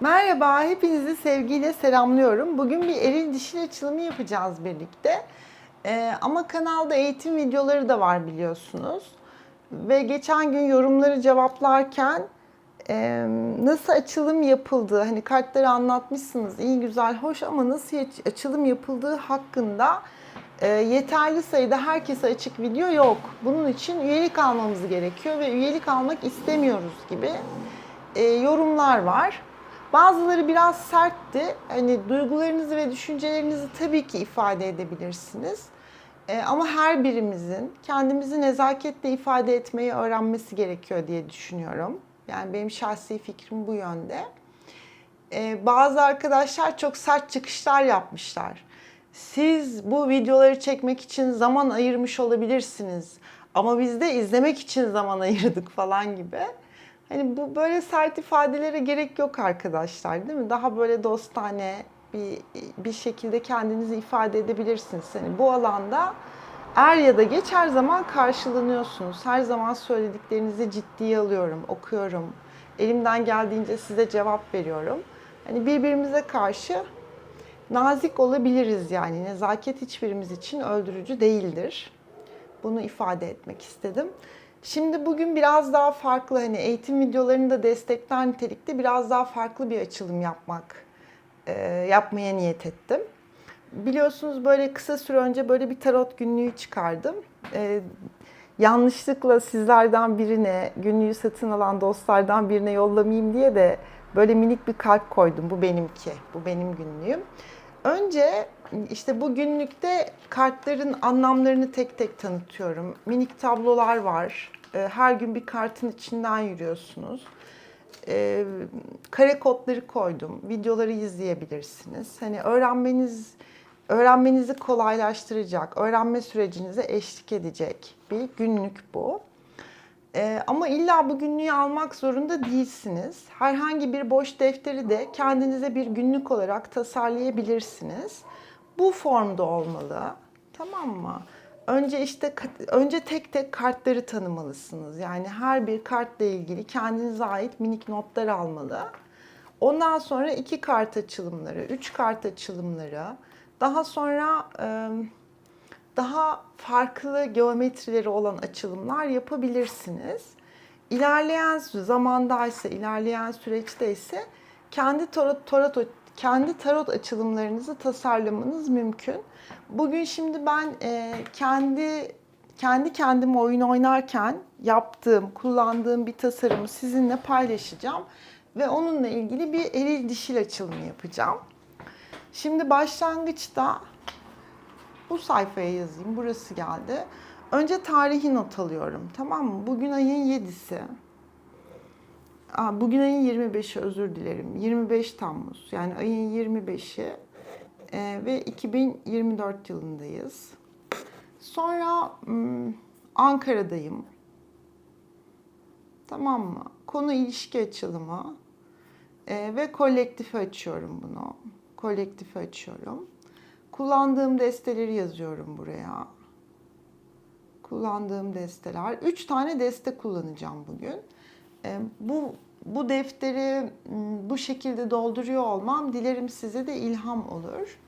Merhaba, hepinizi sevgiyle selamlıyorum. Bugün bir eril dişil açılımı yapacağız birlikte. Ee, ama kanalda eğitim videoları da var biliyorsunuz. Ve geçen gün yorumları cevaplarken e, nasıl açılım yapıldığı, hani kartları anlatmışsınız, iyi güzel, hoş ama nasıl aç- açılım yapıldığı hakkında e, yeterli sayıda herkese açık video yok. Bunun için üyelik almamız gerekiyor ve üyelik almak istemiyoruz gibi e, yorumlar var. Bazıları biraz sertti. Hani duygularınızı ve düşüncelerinizi tabii ki ifade edebilirsiniz. E, ama her birimizin kendimizi nezaketle ifade etmeyi öğrenmesi gerekiyor diye düşünüyorum. Yani benim şahsi fikrim bu yönde. E, bazı arkadaşlar çok sert çıkışlar yapmışlar. Siz bu videoları çekmek için zaman ayırmış olabilirsiniz. Ama biz de izlemek için zaman ayırdık falan gibi. Hani bu böyle sert ifadelere gerek yok arkadaşlar değil mi? Daha böyle dostane bir bir şekilde kendinizi ifade edebilirsiniz. Hani bu alanda er ya da geç her zaman karşılanıyorsunuz. Her zaman söylediklerinizi ciddiye alıyorum, okuyorum. Elimden geldiğince size cevap veriyorum. Hani birbirimize karşı nazik olabiliriz yani. Nezaket hiçbirimiz için öldürücü değildir. Bunu ifade etmek istedim. Şimdi bugün biraz daha farklı hani eğitim videolarını da destekler nitelikte biraz daha farklı bir açılım yapmak e, yapmaya niyet ettim. Biliyorsunuz böyle kısa süre önce böyle bir tarot günlüğü çıkardım. E, yanlışlıkla sizlerden birine, günlüğü satın alan dostlardan birine yollamayayım diye de böyle minik bir kalp koydum. Bu benimki, bu benim günlüğüm. Önce işte bu günlükte kartların anlamlarını tek tek tanıtıyorum. Minik tablolar var. Ee, Her gün bir kartın içinden yürüyorsunuz. Ee, Kare kodları koydum. Videoları izleyebilirsiniz. Hani öğrenmeniz öğrenmenizi kolaylaştıracak, öğrenme sürecinize eşlik edecek bir günlük bu. Ee, ama illa bu günlüğü almak zorunda değilsiniz. Herhangi bir boş defteri de kendinize bir günlük olarak tasarlayabilirsiniz. Bu formda olmalı. Tamam mı? Önce işte önce tek tek kartları tanımalısınız. Yani her bir kartla ilgili kendinize ait minik notlar almalı. Ondan sonra iki kart açılımları, üç kart açılımları, daha sonra e, daha farklı geometrileri olan açılımlar yapabilirsiniz. İlerleyen zamandaysa, ilerleyen süreçte ise kendi tarot, tarot kendi tarot açılımlarınızı tasarlamanız mümkün. Bugün şimdi ben e, kendi kendi kendime oyun oynarken yaptığım, kullandığım bir tasarımı sizinle paylaşacağım ve onunla ilgili bir eril dişil açılımı yapacağım. Şimdi başlangıçta bu sayfaya yazayım. Burası geldi. Önce tarihi not alıyorum. Tamam mı? Bugün ayın 7'si. Aa, bugün ayın 25'i özür dilerim. 25 Temmuz. Yani ayın 25'i Ee, ve 2024 yılındayız. Sonra hmm, Ankara'dayım. Tamam mı? Konu ilişki açılımı. Ee, ve kolektifi açıyorum bunu. Kolektifi açıyorum. Kullandığım desteleri yazıyorum buraya. Kullandığım desteler. Üç tane deste kullanacağım bugün. Ee, bu bu defteri bu şekilde dolduruyor olmam dilerim size de ilham olur.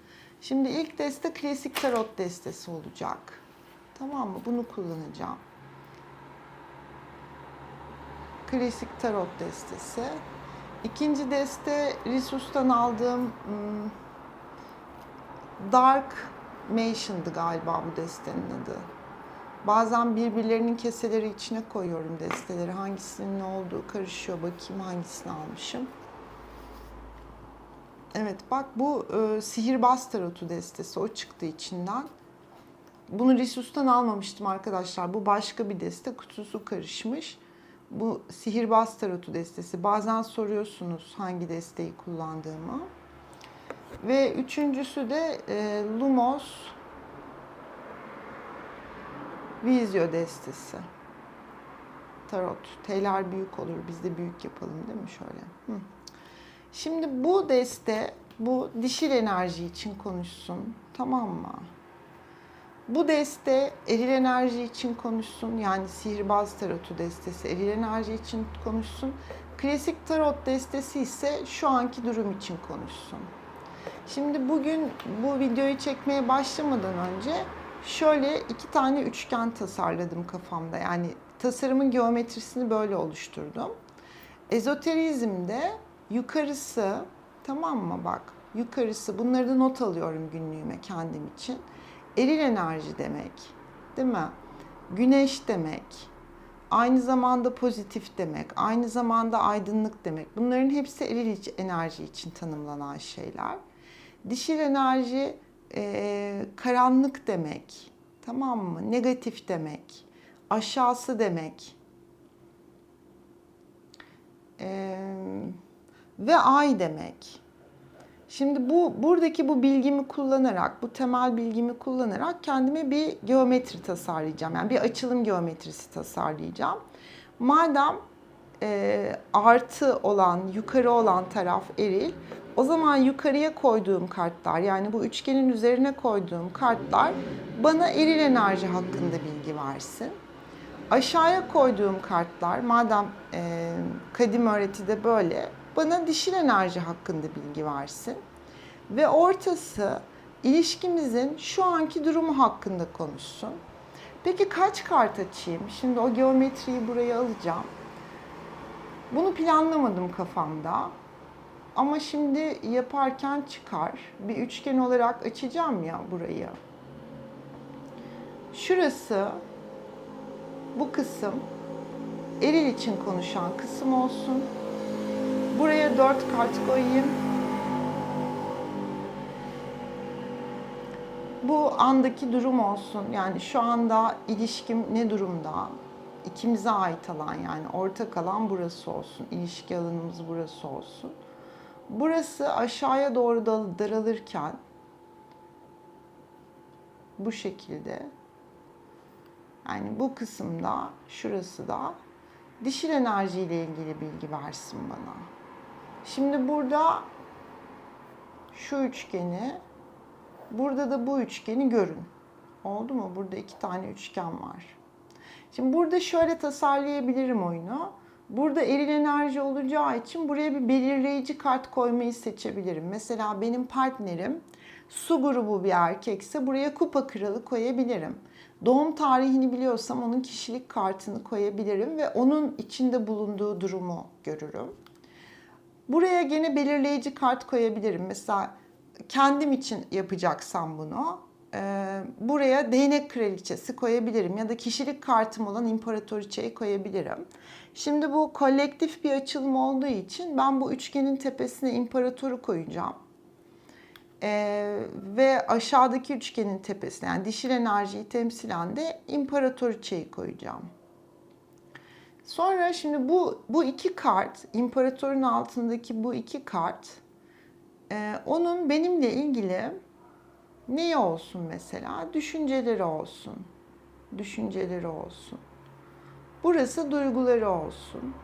Şimdi ilk deste klasik tarot destesi olacak. Tamam mı? Bunu kullanacağım. Klasik tarot destesi. İkinci deste Risus'tan aldığım Dark Mation'dı galiba bu destenin adı. Bazen birbirlerinin keseleri içine koyuyorum desteleri. Hangisinin ne olduğu karışıyor. Bakayım hangisini almışım. Evet bak bu e, sihirbaz tarotu destesi. O çıktı içinden. Bunu Risus'tan almamıştım arkadaşlar. Bu başka bir deste. Kutusu karışmış. Bu sihirbaz tarotu destesi. Bazen soruyorsunuz hangi desteği kullandığımı. Ve üçüncüsü de e, Lumos Vizyo destesi. Tarot. T'ler büyük olur. Biz de büyük yapalım değil mi şöyle? Hı. Şimdi bu deste, bu dişil enerji için konuşsun. Tamam mı? Bu deste eril enerji için konuşsun. Yani sihirbaz tarotu destesi eril enerji için konuşsun. Klasik tarot destesi ise şu anki durum için konuşsun. Şimdi bugün bu videoyu çekmeye başlamadan önce şöyle iki tane üçgen tasarladım kafamda. Yani tasarımın geometrisini böyle oluşturdum. Ezoterizmde yukarısı tamam mı bak yukarısı bunları da not alıyorum günlüğüme kendim için. Eril enerji demek değil mi? Güneş demek. Aynı zamanda pozitif demek. Aynı zamanda aydınlık demek. Bunların hepsi eril enerji için tanımlanan şeyler. Dişil enerji e, karanlık demek. Tamam mı? Negatif demek. Aşağısı demek. E, ve ay demek. Şimdi bu buradaki bu bilgimi kullanarak, bu temel bilgimi kullanarak kendime bir geometri tasarlayacağım. Yani bir açılım geometrisi tasarlayacağım. Madem e, artı olan, yukarı olan taraf eril, o zaman yukarıya koyduğum kartlar yani bu üçgenin üzerine koyduğum kartlar bana eril enerji hakkında bilgi versin. Aşağıya koyduğum kartlar madem e, kadim öğretide böyle bana dişil enerji hakkında bilgi versin. Ve ortası ilişkimizin şu anki durumu hakkında konuşsun. Peki kaç kart açayım? Şimdi o geometriyi buraya alacağım. Bunu planlamadım kafamda. Ama şimdi yaparken çıkar. Bir üçgen olarak açacağım ya burayı. Şurası bu kısım eril için konuşan kısım olsun. Buraya dört kart koyayım. Bu andaki durum olsun. Yani şu anda ilişkim ne durumda? İkimize ait alan yani ortak alan burası olsun. İlişki alanımız burası olsun. Burası aşağıya doğru daralırken bu şekilde yani bu kısımda şurası da dişil enerji ile ilgili bilgi versin bana. Şimdi burada şu üçgeni, burada da bu üçgeni görün. Oldu mu? Burada iki tane üçgen var. Şimdi burada şöyle tasarlayabilirim oyunu. Burada eril enerji olacağı için buraya bir belirleyici kart koymayı seçebilirim. Mesela benim partnerim su grubu bir erkekse buraya kupa kralı koyabilirim. Doğum tarihini biliyorsam onun kişilik kartını koyabilirim ve onun içinde bulunduğu durumu görürüm. Buraya gene belirleyici kart koyabilirim. Mesela kendim için yapacaksam bunu buraya değnek kraliçesi koyabilirim ya da kişilik kartım olan imparatoriçeyi koyabilirim. Şimdi bu kolektif bir açılım olduğu için ben bu üçgenin tepesine imparatoru koyacağım. Ee, ve aşağıdaki üçgenin tepesine yani dişil enerjiyi temsilen de imparatoriçeyi koyacağım. Sonra şimdi bu bu iki kart, imparatorun altındaki bu iki kart, e, onun benimle ilgili neyi olsun mesela? Düşünceleri olsun. Düşünceleri olsun. Burası duyguları olsun.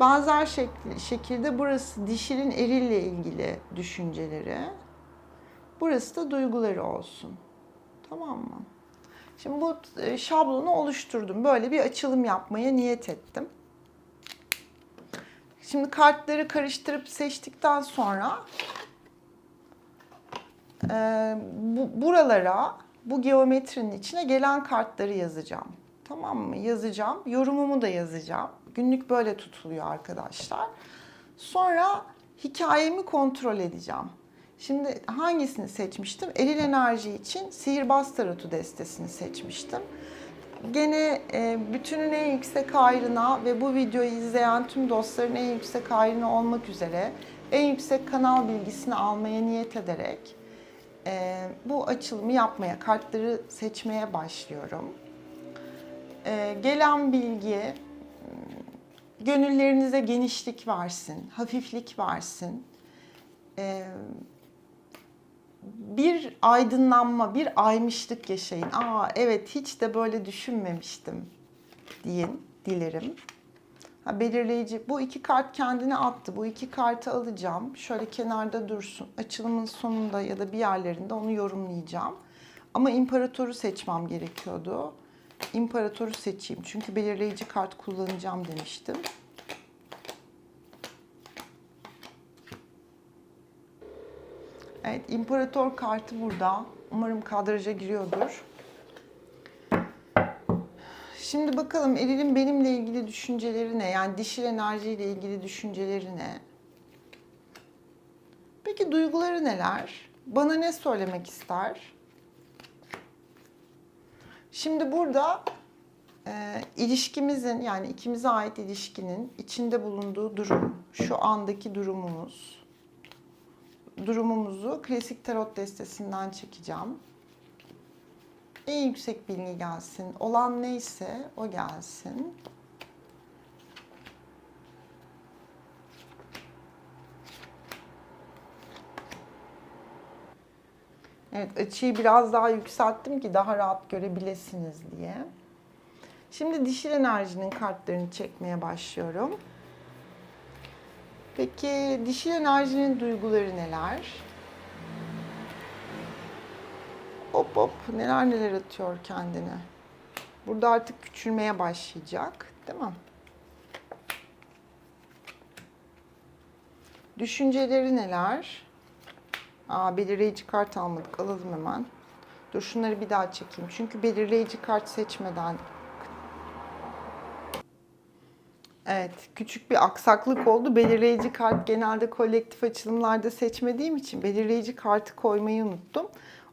Benzer şekli, şekilde burası dişilin erille ilgili düşünceleri. Burası da duyguları olsun. Tamam mı? Şimdi bu e, şablonu oluşturdum. Böyle bir açılım yapmaya niyet ettim. Şimdi kartları karıştırıp seçtikten sonra e, bu, buralara bu geometrinin içine gelen kartları yazacağım. Tamam mı? Yazacağım. Yorumumu da yazacağım. Günlük böyle tutuluyor arkadaşlar. Sonra hikayemi kontrol edeceğim. Şimdi hangisini seçmiştim? Eril enerji için sihirbaz tarotu destesini seçmiştim. Gene e, bütünün en yüksek ayrına ve bu videoyu izleyen tüm dostların en yüksek ayrına olmak üzere en yüksek kanal bilgisini almaya niyet ederek e, bu açılımı yapmaya, kartları seçmeye başlıyorum. E, gelen bilgi gönüllerinize genişlik versin, hafiflik versin. Ee, bir aydınlanma, bir aymışlık yaşayın. Aa evet hiç de böyle düşünmemiştim deyin, dilerim. Ha, belirleyici. Bu iki kart kendini attı. Bu iki kartı alacağım. Şöyle kenarda dursun. Açılımın sonunda ya da bir yerlerinde onu yorumlayacağım. Ama imparatoru seçmem gerekiyordu. İmparatoru seçeyim. Çünkü belirleyici kart kullanacağım demiştim. Evet, imparator kartı burada. Umarım kadraja giriyordur. Şimdi bakalım Eril'in benimle ilgili düşünceleri ne? Yani dişil enerjiyle ilgili düşünceleri ne? Peki duyguları neler? Bana ne söylemek ister? Şimdi burada e, ilişkimizin yani ikimize ait ilişkinin içinde bulunduğu durum, şu andaki durumumuz, durumumuzu klasik tarot destesinden çekeceğim. En yüksek bilgi gelsin. Olan neyse o gelsin. Evet açıyı biraz daha yükselttim ki daha rahat görebilesiniz diye. Şimdi dişil enerjinin kartlarını çekmeye başlıyorum. Peki dişil enerjinin duyguları neler? Hop hop neler neler atıyor kendine. Burada artık küçülmeye başlayacak, değil mi? Düşünceleri neler? Aa, belirleyici kart almadık. Alalım hemen. Dur şunları bir daha çekeyim. Çünkü belirleyici kart seçmeden Evet, küçük bir aksaklık oldu. Belirleyici kart genelde kolektif açılımlarda seçmediğim için belirleyici kartı koymayı unuttum.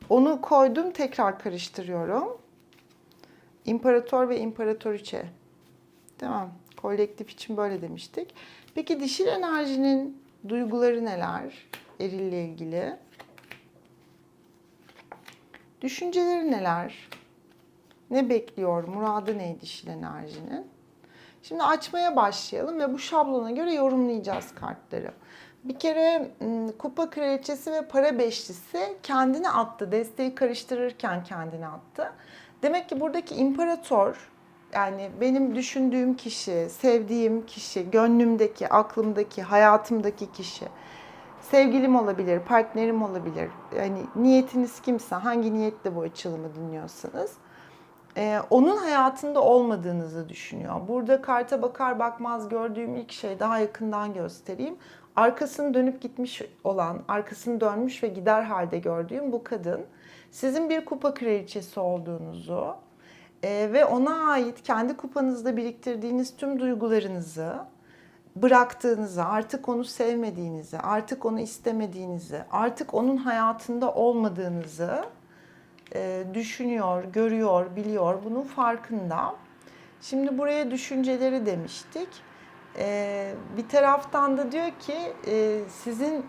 Onu koydum, tekrar karıştırıyorum. İmparator ve imparatoriçe. Tamam, kolektif için böyle demiştik. Peki dişil enerjinin duyguları neler? Erille ilgili. Düşünceleri neler? Ne bekliyor? Muradı ne dişil enerjinin? Şimdi açmaya başlayalım ve bu şablona göre yorumlayacağız kartları. Bir kere kupa kraliçesi ve para beşlisi kendini attı. Desteği karıştırırken kendini attı. Demek ki buradaki imparator yani benim düşündüğüm kişi, sevdiğim kişi, gönlümdeki, aklımdaki, hayatımdaki kişi. Sevgilim olabilir, partnerim olabilir. Yani niyetiniz kimse, hangi niyetle bu açılımı dinliyorsanız ee, onun hayatında olmadığınızı düşünüyor. Burada karta bakar bakmaz gördüğüm ilk şey daha yakından göstereyim. Arkasını dönüp gitmiş olan, arkasını dönmüş ve gider halde gördüğüm bu kadın sizin bir kupa kraliçesi olduğunuzu e, ve ona ait kendi kupanızda biriktirdiğiniz tüm duygularınızı bıraktığınızı, artık onu sevmediğinizi, artık onu istemediğinizi, artık onun hayatında olmadığınızı e, düşünüyor, görüyor, biliyor. Bunun farkında. Şimdi buraya düşünceleri demiştik. E, bir taraftan da diyor ki e, sizin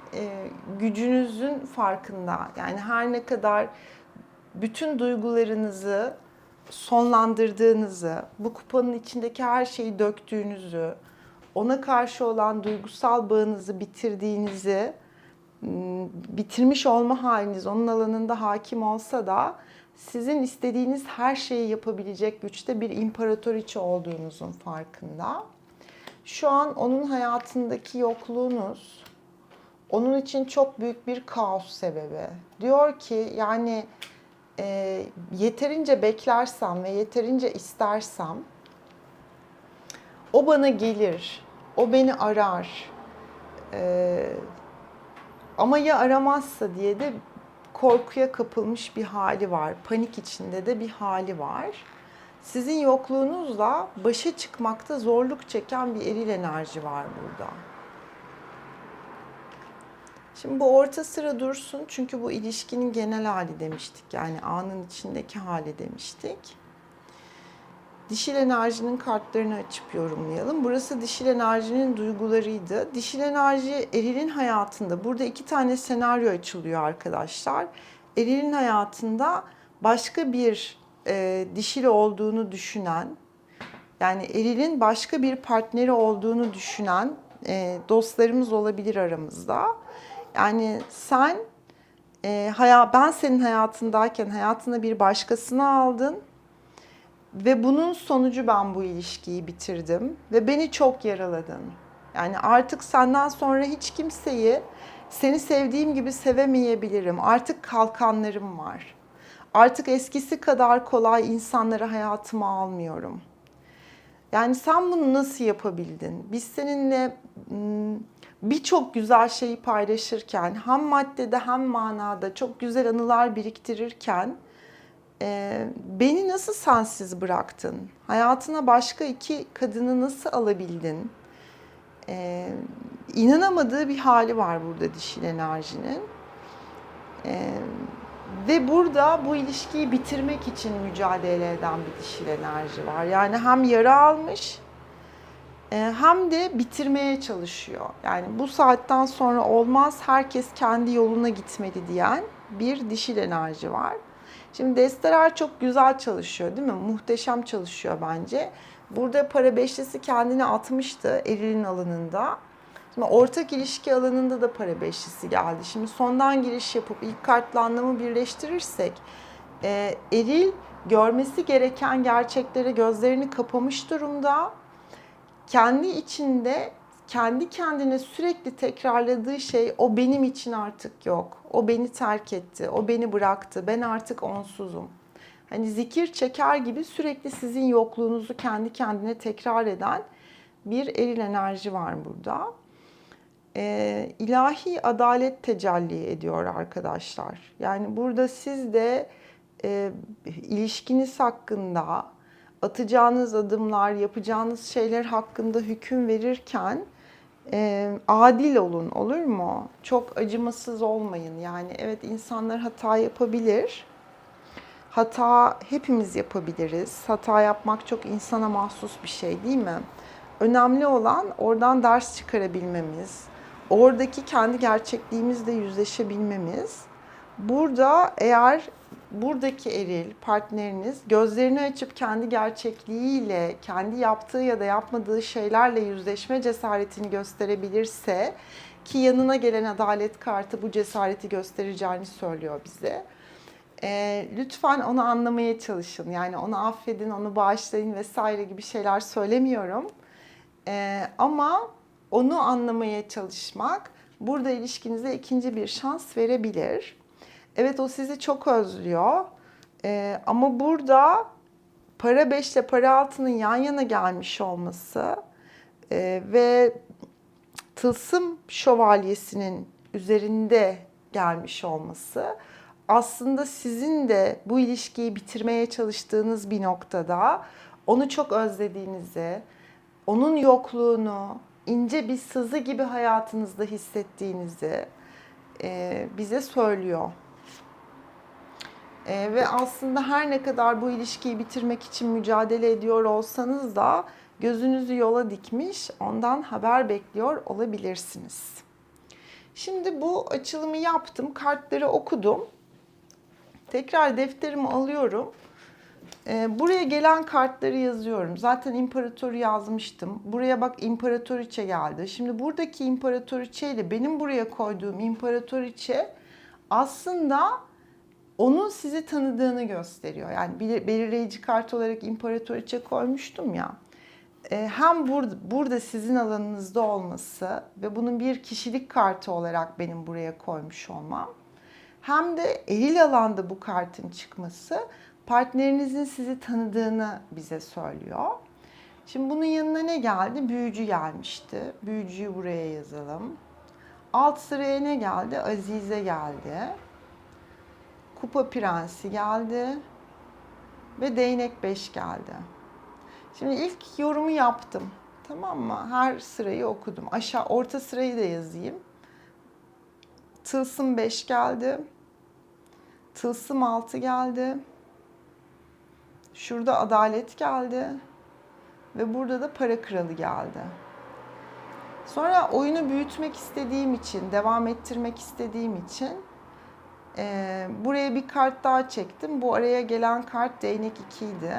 gücünüzün farkında. Yani her ne kadar bütün duygularınızı sonlandırdığınızı, bu kupanın içindeki her şeyi döktüğünüzü, ona karşı olan duygusal bağınızı bitirdiğinizi bitirmiş olma haliniz onun alanında hakim olsa da sizin istediğiniz her şeyi yapabilecek güçte bir imparatoriçe olduğunuzun farkında. Şu an onun hayatındaki yokluğunuz onun için çok büyük bir kaos sebebi. Diyor ki yani e, yeterince beklersem ve yeterince istersem o bana gelir, o beni arar. E, ama ya aramazsa diye de korkuya kapılmış bir hali var. Panik içinde de bir hali var. Sizin yokluğunuzla başa çıkmakta zorluk çeken bir eril enerji var burada. Şimdi bu orta sıra dursun çünkü bu ilişkinin genel hali demiştik. Yani anın içindeki hali demiştik. Dişil enerjinin kartlarını açıp yorumlayalım. Burası dişil enerjinin duygularıydı. Dişil enerji Eril'in hayatında, burada iki tane senaryo açılıyor arkadaşlar. Eril'in hayatında başka bir e, dişil olduğunu düşünen, yani Eril'in başka bir partneri olduğunu düşünen e, dostlarımız olabilir aramızda. Yani sen, e, haya, ben senin hayatındayken hayatına bir başkasını aldın ve bunun sonucu ben bu ilişkiyi bitirdim ve beni çok yaraladın. Yani artık senden sonra hiç kimseyi seni sevdiğim gibi sevemeyebilirim. Artık kalkanlarım var. Artık eskisi kadar kolay insanları hayatıma almıyorum. Yani sen bunu nasıl yapabildin? Biz seninle m, birçok güzel şeyi paylaşırken, hem maddede hem manada çok güzel anılar biriktirirken e, beni nasıl sensiz bıraktın? Hayatına başka iki kadını nasıl alabildin? E, inanamadığı bir hali var burada dişil enerjinin. E, ve burada bu ilişkiyi bitirmek için mücadele eden bir dişil enerji var. Yani hem yara almış e, hem de bitirmeye çalışıyor. Yani bu saatten sonra olmaz, herkes kendi yoluna gitmeli diyen bir dişil enerji var. Şimdi desteler çok güzel çalışıyor değil mi? Muhteşem çalışıyor bence. Burada para beşlisi kendini atmıştı erilin alanında. Şimdi ortak ilişki alanında da para beşlisi geldi. Şimdi sondan giriş yapıp ilk kartla anlamı birleştirirsek e, eril görmesi gereken gerçeklere gözlerini kapamış durumda. Kendi içinde kendi kendine sürekli tekrarladığı şey o benim için artık yok. O beni terk etti, o beni bıraktı. Ben artık onsuzum. Hani zikir çeker gibi sürekli sizin yokluğunuzu kendi kendine tekrar eden bir eril enerji var burada e, ilahi adalet tecelli ediyor arkadaşlar. Yani burada siz de e, ilişkiniz hakkında atacağınız adımlar, yapacağınız şeyler hakkında hüküm verirken e, adil olun olur mu? Çok acımasız olmayın. Yani evet insanlar hata yapabilir. Hata hepimiz yapabiliriz. Hata yapmak çok insana mahsus bir şey değil mi? Önemli olan oradan ders çıkarabilmemiz, oradaki kendi gerçekliğimizle yüzleşebilmemiz. Burada eğer buradaki eril partneriniz gözlerini açıp kendi gerçekliğiyle, kendi yaptığı ya da yapmadığı şeylerle yüzleşme cesaretini gösterebilirse ki yanına gelen adalet kartı bu cesareti göstereceğini söylüyor bize. E, lütfen onu anlamaya çalışın. Yani onu affedin, onu bağışlayın vesaire gibi şeyler söylemiyorum. E, ama onu anlamaya çalışmak burada ilişkinize ikinci bir şans verebilir. Evet o sizi çok özlüyor. Ee, ama burada para beşle para altının yan yana gelmiş olması e, ve tılsım şövalyesinin üzerinde gelmiş olması aslında sizin de bu ilişkiyi bitirmeye çalıştığınız bir noktada onu çok özlediğinizi, onun yokluğunu, ince bir sızı gibi hayatınızda hissettiğinizi e, bize söylüyor. E, ve aslında her ne kadar bu ilişkiyi bitirmek için mücadele ediyor olsanız da gözünüzü yola dikmiş, ondan haber bekliyor olabilirsiniz. Şimdi bu açılımı yaptım, kartları okudum. Tekrar defterimi alıyorum e, buraya gelen kartları yazıyorum. Zaten imparatoru yazmıştım. Buraya bak imparatoriçe geldi. Şimdi buradaki imparatoriçe ile benim buraya koyduğum imparatoriçe aslında onun sizi tanıdığını gösteriyor. Yani belirleyici kart olarak imparatoriçe koymuştum ya. E, hem burada, burada sizin alanınızda olması ve bunun bir kişilik kartı olarak benim buraya koymuş olmam hem de eril alanda bu kartın çıkması partnerinizin sizi tanıdığını bize söylüyor. Şimdi bunun yanına ne geldi? Büyücü gelmişti. Büyücüyü buraya yazalım. Alt sıraya ne geldi? Azize geldi. Kupa prensi geldi. Ve değnek 5 geldi. Şimdi ilk yorumu yaptım. Tamam mı? Her sırayı okudum. Aşağı orta sırayı da yazayım. Tılsım 5 geldi. Tılsım 6 geldi. Şurada adalet geldi. Ve burada da para kralı geldi. Sonra oyunu büyütmek istediğim için, devam ettirmek istediğim için e, buraya bir kart daha çektim. Bu araya gelen kart değnek 2 idi.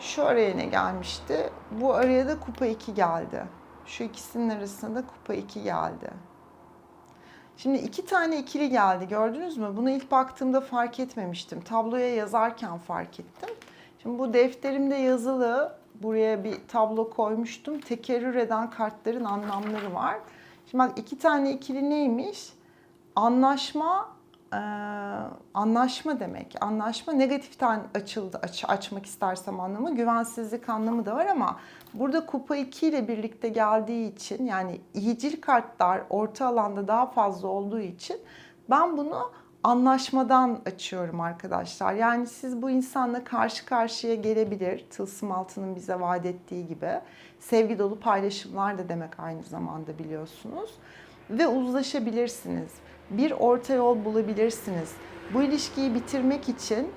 Şu araya ne gelmişti? Bu araya da kupa 2 geldi. Şu ikisinin arasında kupa 2 geldi. Şimdi iki tane ikili geldi gördünüz mü? Bunu ilk baktığımda fark etmemiştim. Tabloya yazarken fark ettim. Şimdi bu defterimde yazılı buraya bir tablo koymuştum. Tekerrür eden kartların anlamları var. Şimdi bak iki tane ikili neymiş? Anlaşma, e, anlaşma demek. Anlaşma negatiften açıldı, aç, açmak istersem anlamı. Güvensizlik anlamı da var ama burada kupa 2 ile birlikte geldiği için yani iyicil kartlar orta alanda daha fazla olduğu için ben bunu anlaşmadan açıyorum arkadaşlar. Yani siz bu insanla karşı karşıya gelebilir. Tılsım altının bize vaat ettiği gibi. Sevgi dolu paylaşımlar da demek aynı zamanda biliyorsunuz. Ve uzlaşabilirsiniz. Bir orta yol bulabilirsiniz. Bu ilişkiyi bitirmek için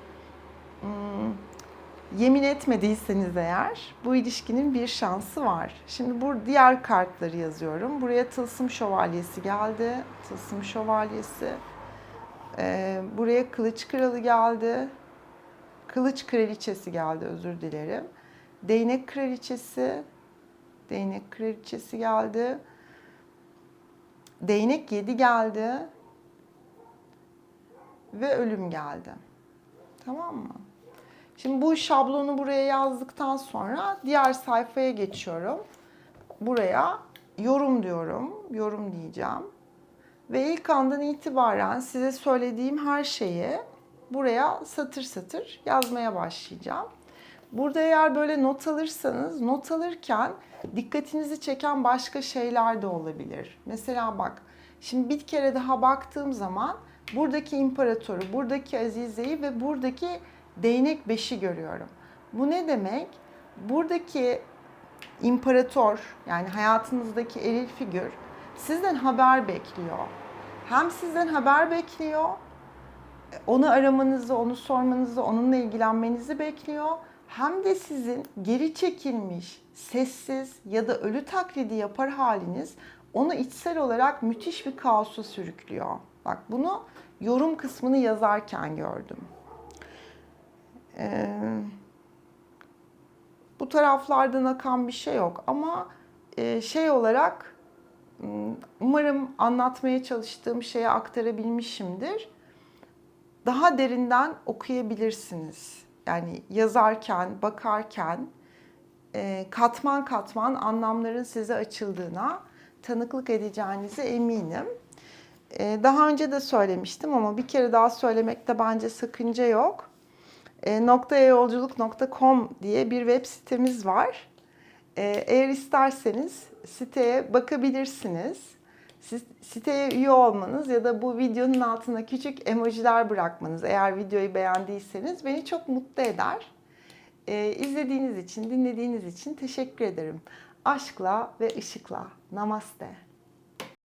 hmm, yemin etmediyseniz eğer bu ilişkinin bir şansı var. Şimdi bu diğer kartları yazıyorum. Buraya tılsım şövalyesi geldi. Tılsım şövalyesi. Ee, buraya kılıç kralı geldi. Kılıç kraliçesi geldi özür dilerim. Değnek kraliçesi. Değnek kraliçesi geldi. Değnek 7 geldi. Ve ölüm geldi. Tamam mı? Şimdi bu şablonu buraya yazdıktan sonra diğer sayfaya geçiyorum. Buraya yorum diyorum. Yorum diyeceğim. Ve ilk andan itibaren size söylediğim her şeyi buraya satır satır yazmaya başlayacağım. Burada eğer böyle not alırsanız not alırken dikkatinizi çeken başka şeyler de olabilir. Mesela bak şimdi bir kere daha baktığım zaman buradaki imparatoru, buradaki Azize'yi ve buradaki değnek beşi görüyorum. Bu ne demek? Buradaki imparator yani hayatınızdaki eril figür sizden haber bekliyor. Hem sizden haber bekliyor, onu aramanızı, onu sormanızı, onunla ilgilenmenizi bekliyor. Hem de sizin geri çekilmiş, sessiz ya da ölü taklidi yapar haliniz onu içsel olarak müthiş bir kaosa sürüklüyor. Bak bunu yorum kısmını yazarken gördüm. Ee, bu taraflardan akan bir şey yok ama e, şey olarak m, umarım anlatmaya çalıştığım şeyi aktarabilmişimdir. Daha derinden okuyabilirsiniz. Yani yazarken, bakarken e, katman katman anlamların size açıldığına tanıklık edeceğinize eminim. E, Daha önce de söylemiştim ama bir kere daha söylemekte bence sakınca yok. E, noktayayolculuk.com diye bir web sitemiz var. E, Eğer isterseniz siteye bakabilirsiniz. Siz siteye üye olmanız ya da bu videonun altına küçük emojiler bırakmanız eğer videoyu beğendiyseniz beni çok mutlu eder. E, izlediğiniz için, dinlediğiniz için teşekkür ederim. Aşkla ve ışıkla. Namaste.